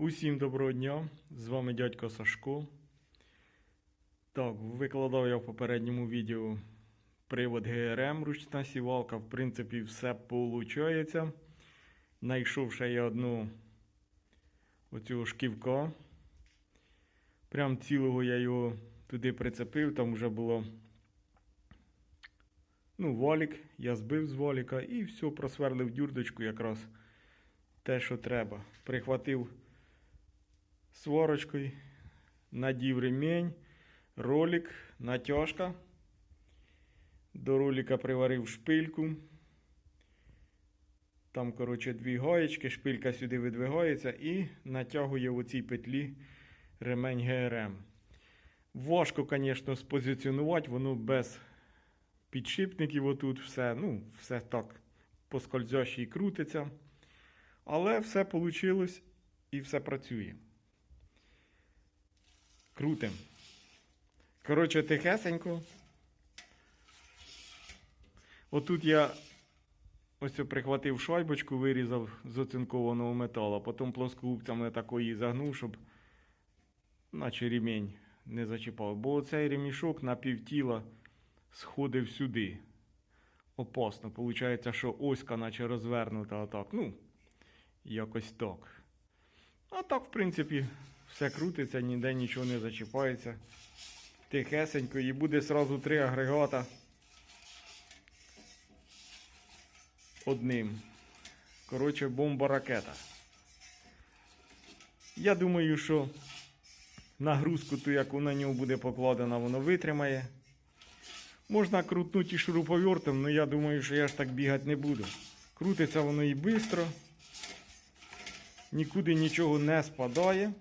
Усім доброго дня! З вами дядько Сашко. Так, викладав я в попередньому відео привод ГРМ, ручна сівалка. В принципі, все виходить. Найшов ще я одну оцього шківка. Прям цілого я його туди прицепив, там вже було ну, валік, я збив з валіка і все, просверлив дюрдочку якраз те, що треба. Прихватив сварочкою, надів ремінь, ролик, натяжка. До ролика приварив шпильку. Там, коротше, дві гаєчки, шпилька сюди видвигається і натягує в оцій петлі ремень ГРМ. Важко, звісно, спозиціонувати, воно без підшипників отут все, ну, все так по скользящій крутиться. Але все вийшло і все працює. Крутим. Коротше, тихесенько. Отут я ось прихватив шайбочку, вирізав з оцинкованого металу, потім плоскогубцями такої загнув, щоб наче ремінь не зачіпав. Бо оцей ремішок на півтіла сходив сюди. Опасно. Получається, що оська наче розвернута отак. Ну, якось так. А так, в принципі, все крутиться, ніде нічого не зачіпається. Тихесенько, і буде сразу три агрегата одним. Коротше, бомба ракета. Я думаю, що нагрузку, ту, яку на нього буде покладена, воно витримає. Можна крутнути і шуруповертом, але я думаю, що я ж так бігати не буду. Крутиться воно і швидко. Нікуди нічого не спадає.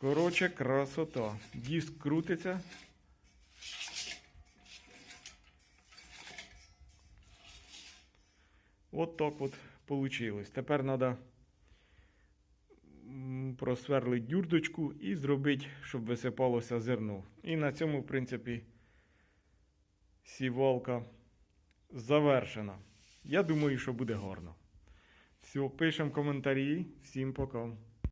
Коротше, красота. Диск крутиться. От так от получилось. Тепер треба просверлити дюрдочку і зробити, щоб висипалося зерно. І на цьому, в принципі, сівалка завершена. Я думаю, що буде гарно. Все, пишемо коментарі. Всім пока.